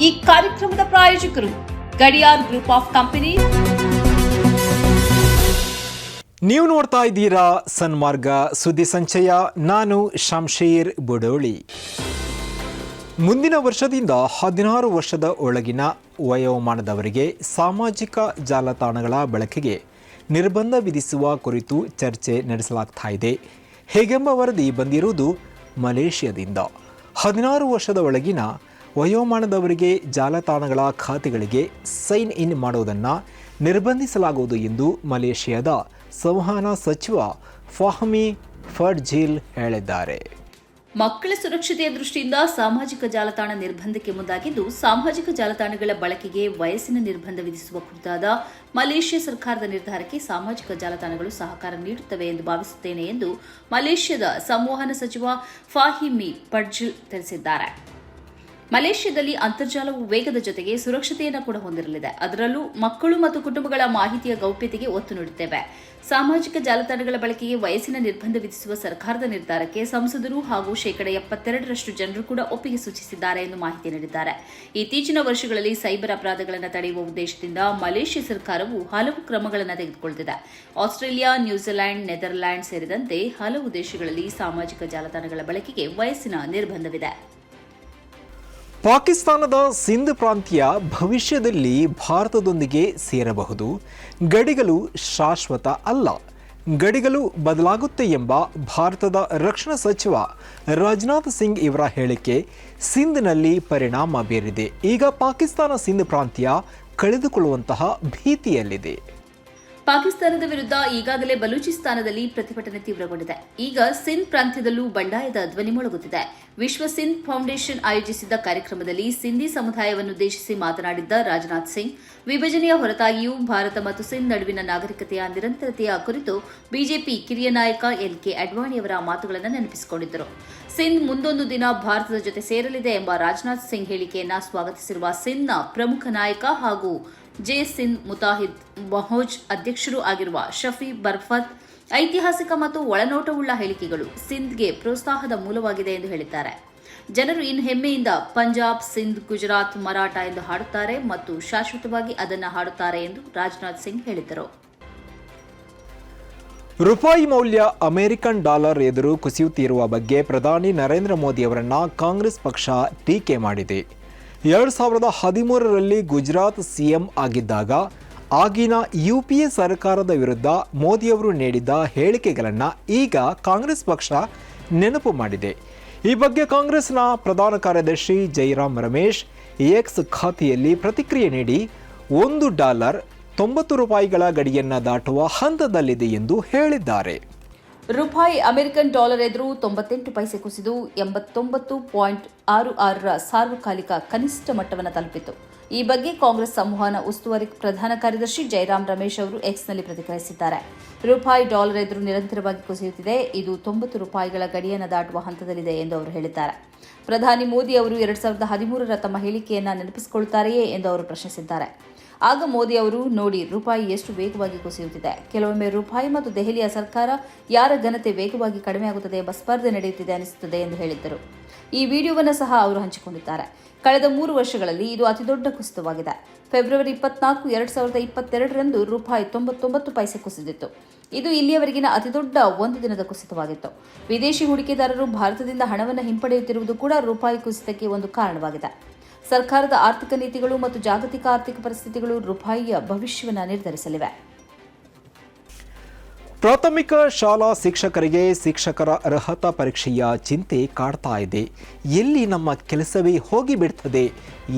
ಈ ಕಾರ್ಯಕ್ರಮದ ಪ್ರಾಯೋಜಕರು ಗಡಿಯಾರ್ ಗ್ರೂಪ್ ಆಫ್ ಕಂಪನಿ. ನೀವು ನೋಡ್ತಾ ಇದ್ದೀರಾ ಸನ್ಮಾರ್ಗ, ಸುದ್ದಿ ಸಂಚಯ. ನಾನು ಶಂಶೀರ್ ಬುಡೋಳಿ. ಮುಂದಿನ ವರ್ಷದಿಂದ ಹದಿನಾರು ವರ್ಷದ ಒಳಗಿನ ವಯೋಮಾನದವರಿಗೆ ಸಾಮಾಜಿಕ ಜಾಲತಾಣಗಳ ಬಳಕೆಗೆ ನಿರ್ಬಂಧ ವಿಧಿಸುವ ಕುರಿತು ಚರ್ಚೆ ನಡೆಸಲಾಗ್ತಾ ಇದೆ. ಹೇಗೆಂಬ ವರದಿ ಬಂದಿರುವುದು ಮಲೇಷ್ಯಾದಿಂದ. ಹದಿನಾರು ವರ್ಷದ ಒಳಗಿನ ವಯೋಮಾನದವರಿಗೆ ಜಾಲತಾಣಗಳ ಖಾತೆಗಳಿಗೆ ಸೈನ್ ಇನ್ ಮಾಡುವುದನ್ನು ನಿರ್ಬಂಧಿಸಲಾಗುವುದು ಎಂದು ಮಲೇಷ್ಯಾದ ಸಂವಹನ ಸಚಿವ ಫಹಮಿ ಫರ್ಜೀಲ್ ಹೇಳಿದ್ದಾರೆ. ಮಕ್ಕಳ ಸುರಕ್ಷತೆಯ ದೃಷ್ಟಿಯಿಂದ ಸಾಮಾಜಿಕ ಜಾಲತಾಣ ನಿರ್ಬಂಧಕ್ಕೆ ಮುಂದಾಗಿದ್ದು, ಸಾಮಾಜಿಕ ಜಾಲತಾಣಗಳ ಬಳಕೆಗೆ ವಯಸ್ಸಿನ ನಿರ್ಬಂಧ ವಿಧಿಸುವ ಕುರಿತಾದ ಮಲೇಷ್ಯಾ ಸರ್ಕಾರದ ನಿರ್ಧಾರಕ್ಕೆ ಸಾಮಾಜಿಕ ಜಾಲತಾಣಗಳು ಸಹಕಾರ ನೀಡುತ್ತವೆ ಎಂದು ಭಾವಿಸುತ್ತೇನೆ ಎಂದು ಮಲೇಷ್ಯಾದ ಸಂವಹನ ಸಚಿವ ಫಾಹಿಮಿ ಪಡ್ಜು ತಿಳಿಸಿದ್ದಾರೆ. ಮಲೇಷ್ಯಾದಲ್ಲಿ ಅಂತರ್ಜಾಲವು ವೇಗದ ಜೊತೆಗೆ ಸುರಕ್ಷತೆಯನ್ನು ಕೂಡ ಹೊಂದಿರಲಿದೆ. ಅದರಲ್ಲೂ ಮಕ್ಕಳು ಮತ್ತು ಕುಟುಂಬಗಳ ಮಾಹಿತಿಯ ಗೌಪ್ಯತೆಗೆ ಒತ್ತು ನೀಡುತ್ತೇವೆ. ಸಾಮಾಜಿಕ ಜಾಲತಾಣಗಳ ಬಳಕೆಗೆ ವಯಸ್ಸಿನ ನಿರ್ಬಂಧ ವಿಧಿಸುವ ಸರ್ಕಾರದ ನಿರ್ಧಾರಕ್ಕೆ ಸಂಸದರು ಹಾಗೂ ಶೇಕಡ ಎಪ್ಪತ್ತೆರಡರಷ್ಟು ಜನರು ಕೂಡ ಒಪ್ಪಿಗೆ ಸೂಚಿಸಿದ್ದಾರೆ ಎಂದು ಮಾಹಿತಿ ನೀಡಿದ್ದಾರೆ. ಇತ್ತೀಚಿನ ವರ್ಷಗಳಲ್ಲಿ ಸೈಬರ್ ಅಪರಾಧಗಳನ್ನು ತಡೆಯುವ ಉದ್ದೇಶದಿಂದ ಮಲೇಷ್ಯಾ ಸರ್ಕಾರವು ಹಲವು ಕ್ರಮಗಳನ್ನು ತೆಗೆದುಕೊಳ್ಳುತ್ತಿದೆ ಆಸ್ಟ್ರೇಲಿಯಾ ನ್ಯೂಜಿಲೆಂಡ್ ನೆದರ್ಲ್ಯಾಂಡ್ ಸೇರಿದಂತೆ ಹಲವು ದೇಶಗಳಲ್ಲಿ ಸಾಮಾಜಿಕ ಜಾಲತಾಣಗಳ ಬಳಕೆಗೆ ವಯಸ್ಸಿನ ನಿರ್ಬಂಧವಿದೆ. ಪಾಕಿಸ್ತಾನದ ಸಿಂಧ್ ಪ್ರಾಂತ್ಯ ಭವಿಷ್ಯದಲ್ಲಿ ಭಾರತದೊಂದಿಗೆ ಸೇರಬಹುದು. ಗಡಿಗಳು ಶಾಶ್ವತ ಅಲ್ಲ. ಗಡಿಗಳು ಬದಲಾಗುತ್ತೆ ಎಂಬ ಭಾರತದ ರಕ್ಷಣಾ ಸಚಿವ ರಾಜನಾಥ್ ಸಿಂಗ್ ಇವರ ಹೇಳಿಕೆ ಸಿಂಧ್ನಲ್ಲಿ ಪರಿಣಾಮ ಬೀರಿದೆ. ಈಗ ಪಾಕಿಸ್ತಾನ ಸಿಂಧ್ ಪ್ರಾಂತ್ಯ ಕಳೆದುಕೊಳ್ಳುವಂತಹ ಭೀತಿಯಲ್ಲಿದೆ. ಪಾಕಿಸ್ತಾನದ ವಿರುದ್ಧ ಈಗಾಗಲೇ ಬಲೂಚಿಸ್ತಾನದಲ್ಲಿ ಪ್ರತಿಭಟನೆ ತೀವ್ರಗೊಂಡಿದೆ. ಈಗ ಸಿಂಧ್ ಪ್ರಾಂತ್ಯದಲ್ಲೂ ಬಂಡಾಯದ ಧ್ವನಿ ಮೊಳಗುತ್ತಿದೆ. ವಿಶ್ವ ಸಿಂಧ್ ಫೌಂಡೇಶನ್ ಆಯೋಜಿಸಿದ್ದ ಕಾರ್ಯಕ್ರಮದಲ್ಲಿ ಸಿಂಧಿ ಸಮುದಾಯವನ್ನುದ್ದೇಶಿಸಿ ಮಾತನಾಡಿದ್ದ ರಾಜನಾಥ್ ಸಿಂಗ್, ವಿಭಜನೆಯ ಹೊರತಾಗಿಯೂ ಭಾರತ ಮತ್ತು ಸಿಂಧ್ ನಡುವಿನ ನಾಗರಿಕತೆಯ ನಿರಂತರತೆಯ ಕುರಿತು ಬಿಜೆಪಿ ಕಿರಿಯ ನಾಯಕ ಎಲ್ ಕೆ ಅಡ್ವಾಣಿಯವರ ಮಾತುಗಳನ್ನು ನೆನಪಿಸಿಕೊಂಡಿದ್ದರು. ಸಿಂಧ್ ಮುಂದೊಂದು ದಿನ ಭಾರತದ ಜೊತೆ ಸೇರಲಿದೆ ಎಂಬ ರಾಜನಾಥ್ ಸಿಂಗ್ ಹೇಳಿಕೆಯನ್ನು ಸ್ವಾಗತಿಸಿರುವ ಸಿಂಧ್ನ ಪ್ರಮುಖ ನಾಯಕ ಹಾಗೂ ಜೆ ಸಿಂಧ್ ಮುತಾಹಿದ್ ಮಹೋಜ್ ಅಧ್ಯಕ್ಷರೂ ಆಗಿರುವ ಶಫಿ ಬರ್ಫತ್ ಐತಿಹಾಸಿಕ ಮತ್ತು ಒಳನೋಟವುಳ್ಳ ಹೇಳಿಕೆಗಳು ಸಿಂಧ್ಗೆ ಪ್ರೋತ್ಸಾಹದ ಮೂಲವಾಗಿದೆ ಎಂದು ಹೇಳಿದ್ದಾರೆ. ಜನರು ಇನ್ನು ಹೆಮ್ಮೆಯಿಂದ ಪಂಜಾಬ್, ಸಿಂಧ್, ಗುಜರಾತ್, ಮರಾಠ ಎಂದು ಹಾಡುತ್ತಾರೆ ಮತ್ತು ಶಾಶ್ವತವಾಗಿ ಅದನ್ನು ಹಾಡುತ್ತಾರೆ ಎಂದು ರಾಜನಾಥ್ ಸಿಂಗ್ ಹೇಳಿದರು ರೂಪಾಯಿ ಮೌಲ್ಯ ಅಮೆರಿಕನ್ ಡಾಲರ್ ಎದುರು ಕುಸಿಯುತ್ತಿರುವ ಬಗ್ಗೆ ಪ್ರಧಾನಿ ನರೇಂದ್ರ ಮೋದಿ ಅವರನ್ನು ಕಾಂಗ್ರೆಸ್ ಪಕ್ಷ ಟೀಕೆ ಮಾಡಿದೆ. ಎರಡು ಸಾವಿರದ ಹದಿಮೂರರಲ್ಲಿ ಗುಜರಾತ್ ಸಿಎಂ ಆಗಿದ್ದಾಗ, ಆಗಿನ ಯು ಪಿ ಎ ಸರ್ಕಾರದ ವಿರುದ್ಧ ಮೋದಿಯವರು ನೀಡಿದ್ದ ಹೇಳಿಕೆಗಳನ್ನು ಈಗ ಕಾಂಗ್ರೆಸ್ ಪಕ್ಷ ನೆನಪು ಮಾಡಿದೆ. ಈ ಬಗ್ಗೆ ಕಾಂಗ್ರೆಸ್ನ ಪ್ರಧಾನ ಕಾರ್ಯದರ್ಶಿ ಜೈರಾಮ್ ರಮೇಶ್ ಎಕ್ಸ್ ಖಾತೆಯಲ್ಲಿ ಪ್ರತಿಕ್ರಿಯೆ ನೀಡಿ, ಒಂದು ಡಾಲರ್ ತೊಂಬತ್ತು ರೂಪಾಯಿಗಳ ಗಡಿಯನ್ನು ದಾಟುವ ಹಂತದಲ್ಲಿದೆ ಎಂದು ಹೇಳಿದ್ದಾರೆ. ರೂಪಾಯಿ ಅಮೆರಿಕನ್ ಡಾಲರ್ ಎದುರು ತೊಂಬತ್ತೆಂಟು ಪೈಸೆ ಕುಸಿದು ಎಂಬತ್ತೊಂಬತ್ತು ಪಾಯಿಂಟ್ ಆರು ಆರರ ಸಾರ್ವಕಾಲಿಕ ಕನಿಷ್ಠ ಮಟ್ಟವನ್ನು ತಲುಪಿತು ಈ ಬಗ್ಗೆ ಕಾಂಗ್ರೆಸ್ ಸಂವಹನ ಉಸ್ತುವಾರಿ ಪ್ರಧಾನ ಕಾರ್ಯದರ್ಶಿ ಜೈರಾಮ್ ರಮೇಶ್ ಅವರು ಎಕ್ಸ್ನಲ್ಲಿ ಪ್ರತಿಕ್ರಿಯಿಸಿದ್ದಾರೆ. ರೂಪಾಯಿ ಡಾಲರ್ ಎದುರು ನಿರಂತರವಾಗಿ ಕುಸಿಯುತ್ತಿದೆ. ಇದು ತೊಂಬತ್ತು ರೂಪಾಯಿಗಳ ಗಡಿಯನ್ನು ದಾಟುವ ಹಂತದಲ್ಲಿದೆ ಎಂದು ಅವರು ಹೇಳಿದ್ದಾರೆ. ಪ್ರಧಾನಿ ಮೋದಿ ಅವರು ಎರಡ್ ಸಾವಿರದ ಹದಿಮೂರರ ತಮ್ಮ ಹೇಳಿಕೆಯನ್ನು ನೆನಪಿಸಿಕೊಳ್ಳುತ್ತಾರೆಯೇ ಎಂದು ಅವರು ಪ್ರಶ್ನಿಸಿದ್ದಾರೆ. ಆಗ ಮೋದಿ ಅವರು ನೋಡಿ ರೂಪಾಯಿ ಎಷ್ಟು ವೇಗವಾಗಿ ಕುಸಿಯುತ್ತಿದೆ. ಕೆಲವೊಮ್ಮೆ ರೂಪಾಯಿ ಮತ್ತು ದೆಹಲಿಯ ಸರ್ಕಾರ ಯಾರ ಘನತೆ ವೇಗವಾಗಿ ಕಡಿಮೆಯಾಗುತ್ತದೆ ಎಂಬ ಸ್ಪರ್ಧೆ ನಡೆಯುತ್ತಿದೆ ಅನಿಸುತ್ತದೆ ಎಂದು ಹೇಳಿದ್ದರು. ಈ ವಿಡಿಯೋವನ್ನು ಸಹ ಅವರು ಹಂಚಿಕೊಂಡಿದ್ದಾರೆ. ಕಳೆದ ಮೂರು ವರ್ಷಗಳಲ್ಲಿ ಇದು ಅತಿದೊಡ್ಡ ಕುಸಿತವಾಗಿದೆ. ಫೆಬ್ರವರಿ ಇಪ್ಪತ್ನಾಲ್ಕು, ಎರಡು ಸಾವಿರದ ಇಪ್ಪತ್ತೆರಡರಂದು ರೂಪಾಯಿ ತೊಂಬತ್ತೊಂಬತ್ತು ಪೈಸೆ ಕುಸಿದಿತ್ತು. ಇದು ಇಲ್ಲಿಯವರೆಗಿನ ಅತಿದೊಡ್ಡ ಒಂದು ದಿನದ ಕುಸಿತವಾಗಿತ್ತು. ವಿದೇಶಿ ಹೂಡಿಕೆದಾರರು ಭಾರತದಿಂದ ಹಣವನ್ನು ಹಿಂಪಡೆಯುತ್ತಿರುವುದು ಕೂಡ ರೂಪಾಯಿ ಕುಸಿತಕ್ಕೆ ಒಂದು ಕಾರಣವಾಗಿದೆ. ಸರ್ಕಾರದ ಆರ್ಥಿಕ ನೀತಿಗಳು ಮತ್ತು ಜಾಗತಿಕ ಆರ್ಥಿಕ ಪರಿಸ್ಥಿತಿಗಳು ರೂಪಾಯಿಯ ಭವಿಷ್ಯವನ್ನು ನಿರ್ಧರಿಸಲಿವೆ. ಪ್ರಾಥಮಿಕ ಶಾಲಾ ಶಿಕ್ಷಕರಿಗೆ ಶಿಕ್ಷಕರ ಅರ್ಹತಾ ಪರೀಕ್ಷೆಯ ಚಿಂತೆ ಕಾಡ್ತಾ ಇದೆ. ಎಲ್ಲಿ ನಮ್ಮ ಕೆಲಸವೇ ಹೋಗಿಬಿಡ್ತದೆ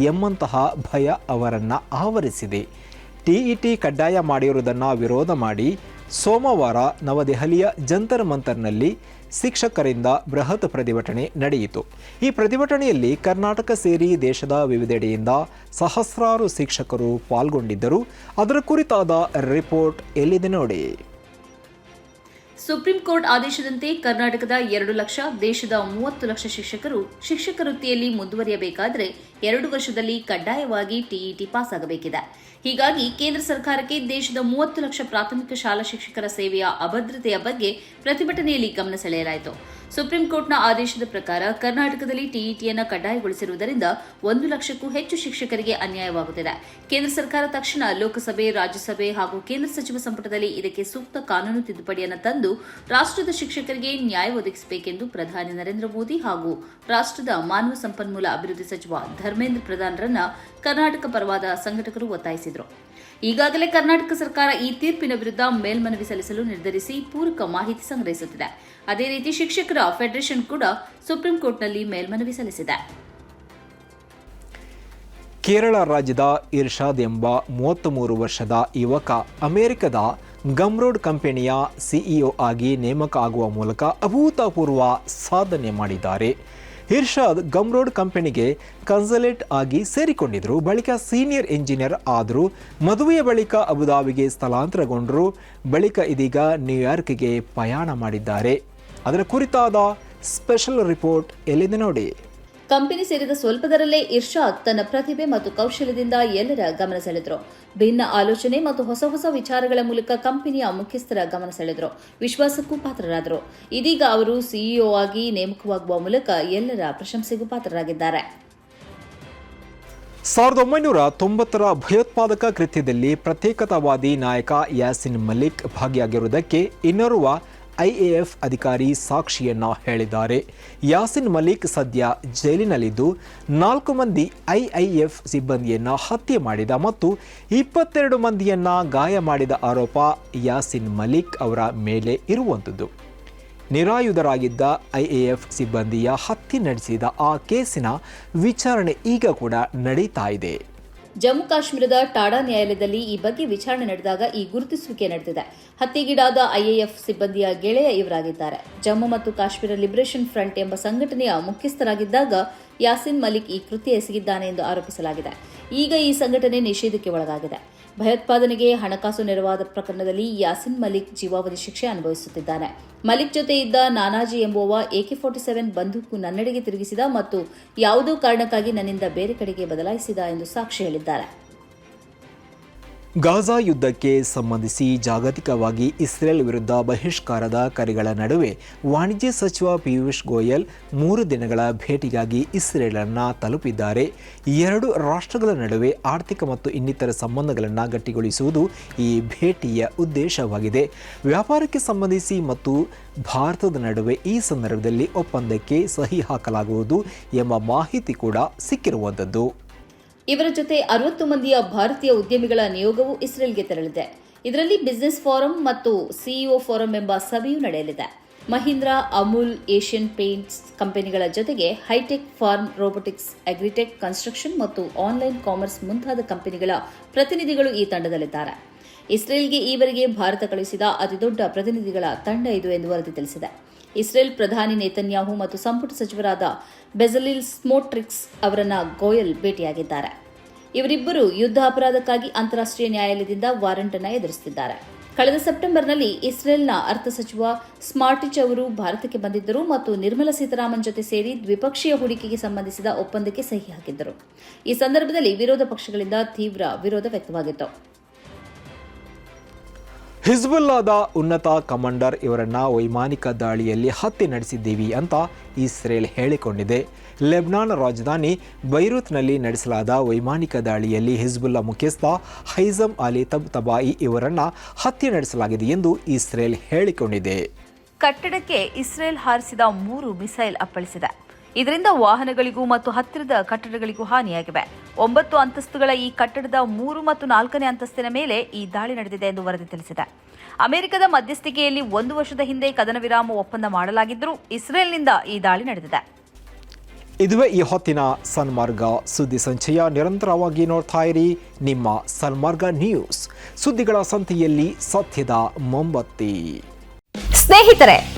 ಎಂಬಂತಹ ಭಯ ಅವರನ್ನು ಆವರಿಸಿದೆ. ಟಿಇಟಿ ಕಡ್ಡಾಯ ಮಾಡಿರುವುದನ್ನು ವಿರೋಧ ಮಾಡಿ ಸೋಮವಾರ ನವದೆಹಲಿಯ ಜಂತರ್ ಮಂತರ್ನಲ್ಲಿ ಶಿಕ್ಷಕರಿಂದ ಬೃಹತ್ ಪ್ರತಿಭಟನೆ ನಡೆಯಿತು. ಈ ಪ್ರತಿಭಟನೆಯಲ್ಲಿ ಕರ್ನಾಟಕ ಸೇರಿ ದೇಶದ ವಿವಿಧೆಡೆಯಿಂದ ಸಹಸ್ರಾರು ಶಿಕ್ಷಕರು ಪಾಲ್ಗೊಂಡಿದ್ದರು. ಅದರ ಕುರಿತಾದ ರಿಪೋರ್ಟ್ ಎಲ್ಲಿದೆ ನೋಡಿ. ಸುಪ್ರೀಂ ಕೋರ್ಟ್ ಆದೇಶದಂತೆ ಕರ್ನಾಟಕದ ಎರಡು ಲಕ್ಷ, ದೇಶದ ಮೂವತ್ತು ಲಕ್ಷ ಶಿಕ್ಷಕರು ಶಿಕ್ಷಕ ವೃತ್ತಿಯಲ್ಲಿ ಮುಂದುವರಿಯಬೇಕಾದರೆ ಎರಡು ವರ್ಷದಲ್ಲಿ ಕಡ್ಡಾಯವಾಗಿ ಟಿಇಟಿ ಪಾಸ್ ಆಗಬೇಕಿದೆ ಹೀಗಾಗಿ ಕೇಂದ್ರ ಸರ್ಕಾರಕ್ಕೆ ದೇಶದ ಮೂವತ್ತು ಲಕ್ಷ ಪ್ರಾಥಮಿಕ ಶಾಲಾ ಶಿಕ್ಷಕರ ಸೇವೆಯ ಅಭದ್ರತೆಯ ಬಗ್ಗೆ ಪ್ರತಿಭಟನೆಯಲ್ಲಿ ಗಮನ ಸೆಳೆಯಲಾಯಿತು. ಸುಪ್ರೀಂ ಕೋರ್ಟ್ನ ಆದೇಶದ ಪ್ರಕಾರ ಕರ್ನಾಟಕದಲ್ಲಿ ಟಿಇಟಿಯನ್ನು ಕಡ್ಡಾಯಗೊಳಿಸಿರುವುದರಿಂದ ಒಂದು ಲಕ್ಷಕ್ಕೂ ಹೆಚ್ಚು ಶಿಕ್ಷಕರಿಗೆ ಅನ್ಯಾಯವಾಗುತ್ತಿದೆ. ಕೇಂದ್ರ ಸರ್ಕಾರ ತಕ್ಷಣ ಲೋಕಸಭೆ, ರಾಜ್ಯಸಭೆ ಹಾಗೂ ಕೇಂದ್ರ ಸಚಿವ ಸಂಪುಟದಲ್ಲಿ ಇದಕ್ಕೆ ಸೂಕ್ತ ಕಾನೂನು ತಿದ್ದುಪಡಿಯನ್ನು ತಂದು ರಾಷ್ಟ್ರದ ಶಿಕ್ಷಕರಿಗೆ ನ್ಯಾಯ ಒದಗಿಸಬೇಕೆಂದು ಪ್ರಧಾನಿ ನರೇಂದ್ರ ಮೋದಿ ಹಾಗೂ ರಾಷ್ಟ್ರದ ಮಾನವ ಸಂಪನ್ಮೂಲ ಅಭಿವೃದ್ಧಿ ಸಚಿವ ಧರ್ಮೇಂದ್ರ ಪ್ರಧಾನ್ರನ್ನ ಕರ್ನಾಟಕ ಪರವಾದ ಸಂಘಟಕರು ಒತ್ತಾಯಿಸಿದರು. ಈಗಾಗಲೇ ಕರ್ನಾಟಕ ಸರ್ಕಾರ ಈ ತೀರ್ಪಿನ ವಿರುದ್ಧ ಮೇಲ್ಮನವಿ ಸಲ್ಲಿಸಲು ನಿರ್ಧರಿಸಿ ಪೂರಕ ಮಾಹಿತಿ ಸಂಗ್ರಹಿಸುತ್ತಿದೆ. ಅದೇ ರೀತಿ ಶಿಕ್ಷಕರ ಫೆಡರೇಷನ್ ಕೂಡ ಸುಪ್ರೀಂ ಕೋರ್ಟ್ನಲ್ಲಿ ಮೇಲ್ಮನವಿ ಸಲ್ಲಿಸಿದೆ. ಕೇರಳ ರಾಜ್ಯದ ಇರ್ಷಾದ್ ಎಂಬ ಮೂವತ್ತ್ ಮೂರು ವರ್ಷದ ಯುವಕ ಅಮೆರಿಕದ ಗಮ್ರೋಡ್ ಕಂಪನಿಯ ಸಿಇಒ ಆಗಿ ನೇಮಕ ಆಗುವ ಮೂಲಕ ಅಭೂತಪೂರ್ವ ಸಾಧನೆ ಮಾಡಿದ್ದಾರೆ. ಇರ್ಷಾದ್ ಗಮ್ರೋಡ್ ಕಂಪನಿಗೆ ಕನ್ಸಲೇಟ್ ಆಗಿ ಸೇರಿಕೊಂಡಿದ್ದರು ಬಳಿಕ ಸೀನಿಯರ್ ಇಂಜಿನಿಯರ್ ಆದರು ಮದುವೆಯ ಬಳಿಕ ಅಬುದಾಬಿಗೆ ಸ್ಥಳಾಂತರಗೊಂಡರು. ಬಳಿಕ ಇದೀಗ ನ್ಯೂಯಾರ್ಕ್ಗೆ ಪಯಣ ಮಾಡಿದ್ದಾರೆ. ಅದರ ಕುರಿತಾದ ಸ್ಪೆಷಲ್ ರಿಪೋರ್ಟ್ ಎಲ್ಲಿದೆ ನೋಡಿ. ಕಂಪನಿ ಸೇರಿದ ಸ್ವಲ್ಪದರಲ್ಲೇ ಇರ್ಷಾದ್ ತನ್ನ ಪ್ರತಿಭೆ ಮತ್ತು ಕೌಶಲ್ಯದಿಂದ ಎಲ್ಲರ ಗಮನ ಸೆಳೆದರು. ಭಿನ್ನ ಆಲೋಚನೆ ಮತ್ತು ಹೊಸ ಹೊಸ ವಿಚಾರಗಳ ಮೂಲಕ ಕಂಪನಿಯ ಮುಖ್ಯಸ್ಥರ ಗಮನ ಸೆಳೆದರು. ವಿಶ್ವಾಸಕ್ಕೂ ಪಾತ್ರರಾದರು. ಇದೀಗ ಅವರು ಸಿಇಒ ಆಗಿ ನೇಮಕವಾಗುವ ಮೂಲಕ ಎಲ್ಲರ ಪ್ರಶಂಸೆಗೂ ಪಾತ್ರರಾಗಿದ್ದಾರೆ. ಸಾವಿರದ ಒಂಬೈನೂರ ತೊಂಬತ್ತರ ಭಯೋತ್ಪಾದಕ ಕೃತ್ಯದಲ್ಲಿ ಪ್ರತ್ಯೇಕತಾವಾದಿ ನಾಯಕ ಯಾಸಿನ್ ಮಲಿಕ್ ಭಾಗಿಯಾಗಿರುವುದಕ್ಕೆ ಇನ್ನೋರ್ವ ಐಎಎಫ್ ಅಧಿಕಾರಿ ಸಾಕ್ಷಿಯನ್ನ ಹೇಳಿದ್ದಾರೆ. ಯಾಸಿನ್ ಮಲಿಕ್ ಸದ್ಯ ಜೈಲಿನಲ್ಲಿದ್ದು, ನಾಲ್ಕು ಮಂದಿ ಐಐಎಫ್ ಸಿಬ್ಬಂದಿಯನ್ನ ಹತ್ಯೆ ಮಾಡಿದ ಮತ್ತು ಇಪ್ಪತ್ತೆರಡು ಮಂದಿಯನ್ನ ಗಾಯ ಮಾಡಿದ ಆರೋಪ ಯಾಸಿನ್ ಮಲಿಕ್ ಅವರ ಮೇಲೆ ಇರುವಂಥದ್ದು. ನಿರಾಯುಧರಾಗಿದ್ದ ಐಎಎಫ್ ಸಿಬ್ಬಂದಿಯ ಹತ್ಯೆ ನಡೆಸಿದ ಆ ಕೇಸಿನ ವಿಚಾರಣೆ ಈಗ ಕೂಡ ನಡೀತಾ ಇದೆ. ಜಮ್ಮು ಕಾಶ್ಮೀರದ ಟಾಡಾ ನ್ಯಾಯಾಲಯದಲ್ಲಿ ಈ ಬಗ್ಗೆ ವಿಚಾರಣೆ ನಡೆದಾಗ ಈ ಗುರುತಿಸುವಿಕೆ ನಡೆದಿದೆ. ಹತ್ಯೆಗೀಡಾದ ಐಎಎಫ್ ಸಿಬ್ಬಂದಿಯ ಗೆಳೆಯ ಇವರಾಗಿದ್ದಾರೆ. ಜಮ್ಮು ಮತ್ತು ಕಾಶ್ಮೀರ ಲಿಬರೇಷನ್ ಫ್ರಂಟ್ ಎಂಬ ಸಂಘಟನೆಯ ಮುಖ್ಯಸ್ಥರಾಗಿದ್ದಾಗ ಯಾಸಿನ್ ಮಲಿಕ್ ಈ ಕೃತ್ಯ ಎಸಗಿದ್ದಾನೆ ಎಂದು ಆರೋಪಿಸಲಾಗಿದೆ. ಈಗ ಈ ಸಂಘಟನೆ ನಿಷೇಧಕ್ಕೆ ಒಳಗಾಗಿದೆ. ಭಯೋತ್ಪಾದನೆಗೆ ಹಣಕಾಸು ನೆರವಾದ ಪ್ರಕರಣದಲ್ಲಿ ಯಾಸಿನ್ ಮಲಿಕ್ ಜೀವಾವಧಿ ಶಿಕ್ಷೆ ಅನುಭವಿಸುತ್ತಿದ್ದಾನೆ. ಮಲಿಕ್ ಜೊತೆ ಇದ್ದ ನಾನಾಜಿ ಎಂಬುವ ಎಕೆ ಫೋರ್ಟಿ ಸೆವೆನ್ ಬಂದೂಕು ನನ್ನೆಡೆಗೆ ತಿರುಗಿಸಿದ ಮತ್ತು ಯಾವುದೋ ಕಾರಣಕ್ಕಾಗಿ ನನ್ನಿಂದ ಬೇರೆ ಕಡೆಗೆ ಬದಲಾಯಿಸಿದ ಎಂದು ಸಾಕ್ಷಿ ಹೇಳಿದ್ದಾರೆ. ಗಾಜಾ ಯುದ್ಧಕ್ಕೆ ಸಂಬಂಧಿಸಿ ಜಾಗತಿಕವಾಗಿ ಇಸ್ರೇಲ್ ವಿರುದ್ಧ ಬಹಿಷ್ಕಾರದ ಕರೆಗಳ ನಡುವೆ ವಾಣಿಜ್ಯ ಸಚಿವ ಪಿಯೂಷ್ ಗೋಯಲ್ ಮೂರು ದಿನಗಳ ಭೇಟಿಗಾಗಿ ಇಸ್ರೇಲನ್ನು ತಲುಪಿದ್ದಾರೆ. ಎರಡು ರಾಷ್ಟ್ರಗಳ ನಡುವೆ ಆರ್ಥಿಕ ಮತ್ತು ಇನ್ನಿತರ ಸಂಬಂಧಗಳನ್ನು ಗಟ್ಟಿಗೊಳಿಸುವುದು ಈ ಭೇಟಿಯ ಉದ್ದೇಶವಾಗಿದೆ. ವ್ಯಾಪಾರಕ್ಕೆ ಸಂಬಂಧಿಸಿ ಮತ್ತು ಭಾರತದ ನಡುವೆ ಈ ಸಂದರ್ಭದಲ್ಲಿ ಒಪ್ಪಂದಕ್ಕೆ ಸಹಿ ಹಾಕಲಾಗುವುದು ಎಂಬ ಮಾಹಿತಿ ಕೂಡ ಸಿಕ್ಕಿರುವಂಥದ್ದು. ಇವರ ಜೊತೆ ಅರವತ್ತು ಮಂದಿಯ ಭಾರತೀಯ ಉದ್ಯಮಿಗಳ ನಿಯೋಗವು ಇಸ್ರೇಲ್ಗೆ ತೆರಳಿದೆ. ಇದರಲ್ಲಿ ಬಿಸಿನೆಸ್ ಫೋರಂ ಮತ್ತು ಸಿಇಒ ಫೋರಂ ಎಂಬ ಸಭೆಯೂ ನಡೆಯಲಿದೆ. ಮಹೀಂದ್ರಾ, ಅಮೂಲ್, ಏಷ್ಯನ್ ಪೇಂಟ್ಸ್ ಕಂಪನಿಗಳ ಜೊತೆಗೆ hi-tech farm, robotics, agritech, construction ಮತ್ತು ಆನ್ಲೈನ್ ಕಾಮರ್ಸ್ ಮುಂತಾದ ಕಂಪನಿಗಳ ಪ್ರತಿನಿಧಿಗಳು ಈ ತಂಡದಲ್ಲಿದ್ದಾರೆ. ಇಸ್ರೇಲ್ಗೆ ಈವರೆಗೆ ಭಾರತ ಕಳುಹಿಸಿದ ಅತಿದೊಡ್ಡ ಪ್ರತಿನಿಧಿಗಳ ತಂಡ ಇದು ಎಂದು ವರದಿ ತಿಳಿಸಿದೆ. ಇಸ್ರೇಲ್ ಪ್ರಧಾನಿ ನೇತನ್ಯಾಹು ಮತ್ತು ಸಂಪುಟ ಸಚಿವರಾದ ಬೆಜಲಿಲ್ ಸ್ಮೋಟ್ರಿಕ್ಸ್ ಅವರನ್ನ ಗೋಯಲ್ ಭೇಟಿಯಾಗಿದ್ದಾರೆ. ಇವರಿಬ್ಬರು ಯುದ್ಧ ಅಪರಾಧಕ್ಕಾಗಿ ಅಂತಾರಾಷ್ಟ್ರೀಯ ನ್ಯಾಯಾಲಯದಿಂದ ವಾರಂಟ್ ಅನ್ನು ಎದುರಿಸುತ್ತಿದ್ದಾರೆ. ಕಳೆದ ಸೆಪ್ಟೆಂಬರ್ನಲ್ಲಿ ಇಸ್ರೇಲ್ನ ಅರ್ಥ ಸಚಿವ ಸ್ಮಾರ್ಟಿಚ್ ಅವರು ಭಾರತಕ್ಕೆ ಬಂದಿದ್ದರು ಮತ್ತು ನಿರ್ಮಲಾ ಸೀತಾರಾಮನ್ ಜೊತೆ ಸೇರಿ ದ್ವಿಪಕ್ಷೀಯ ಹೂಡಿಕೆಗೆ ಸಂಬಂಧಿಸಿದ ಒಪ್ಪಂದಕ್ಕೆ ಸಹಿ ಹಾಕಿದ್ದರು. ಈ ಸಂದರ್ಭದಲ್ಲಿ ವಿರೋಧ ಪಕ್ಷಗಳಿಂದ ತೀವ್ರ ವಿರೋಧ ವ್ಯಕ್ತವಾಗಿತ್ತು. ಹಿಜ್ಬುಲ್ಲಾದ ಉನ್ನತ ಕಮಾಂಡರ್ ಇವರನ್ನ ವೈಮಾನಿಕ ದಾಳಿಯಲ್ಲಿ ಹತ್ಯೆ ನಡೆಸಿದ್ದೀವಿ ಅಂತ ಇಸ್ರೇಲ್ ಹೇಳಿಕೊಂಡಿದೆ. ಲೆಬ್ನಾನ್ ರಾಜಧಾನಿ ಬೈರೂತ್ನಲ್ಲಿ ನಡೆಸಲಾದ ವೈಮಾನಿಕ ದಾಳಿಯಲ್ಲಿ ಹಿಜ್ಬುಲ್ಲಾ ಮುಖ್ಯಸ್ಥ ಹೈಜಮ್ ಅಲಿ ತಬ್ ತಬಾಯಿ ಇವರನ್ನ ಹತ್ಯೆ ನಡೆಸಲಾಗಿದೆ ಎಂದು ಇಸ್ರೇಲ್ ಹೇಳಿಕೊಂಡಿದೆ. ಕಟ್ಟಡಕ್ಕೆ ಇಸ್ರೇಲ್ ಹಾರಿಸಿದ ಮೂರು ಮಿಸೈಲ್ ಅಪ್ಪಳಿಸಿದೆ. ಇದರಿಂದ ವಾಹನಗಳಿಗೂ ಮತ್ತು ಹತ್ತಿರದ ಕಟ್ಟಡಗಳಿಗೂ ಹಾನಿಯಾಗಿವೆ. ಒಂಬತ್ತು ಅಂತಸ್ತುಗಳ ಈ ಕಟ್ಟಡದ ಮೂರು ಮತ್ತು ನಾಲ್ಕನೇ ಅಂತಸ್ತಿನ ಮೇಲೆ ಈ ದಾಳಿ ನಡೆದಿದೆ ಎಂದು ವರದಿ ತಿಳಿಸಿದೆ. ಅಮೆರಿಕದ ಮಧ್ಯಸ್ಥಿಕೆಯಲ್ಲಿ ಒಂದು ವರ್ಷದ ಹಿಂದೆ ಕದನ ವಿರಾಮ ಒಪ್ಪಂದ ಮಾಡಲಾಗಿದ್ದರೂ ಇಸ್ರೇಲ್ನಿಂದ ಈ ದಾಳಿ ನಡೆದಿದೆ. ಇದುವೇ ಈ ಹೊತ್ತಿನ ಸನ್ಮಾರ್ಗ. ಸುದ್ದಿ ಸಂಚಯ ನಿರಂತರವಾಗಿ ನೋಡ್ತಾ ಇರಿ. ನಿಮ್ಮ ಸನ್ಮಾರ್ಗ ನ್ಯೂಸ್. ಸುದ್ದಿಗಳ ಸಂತೆಯಲ್ಲಿ ಸತ್ಯದ ಮೊಂಬತ್ತಿ. ಸ್ನೇಹಿತರೆ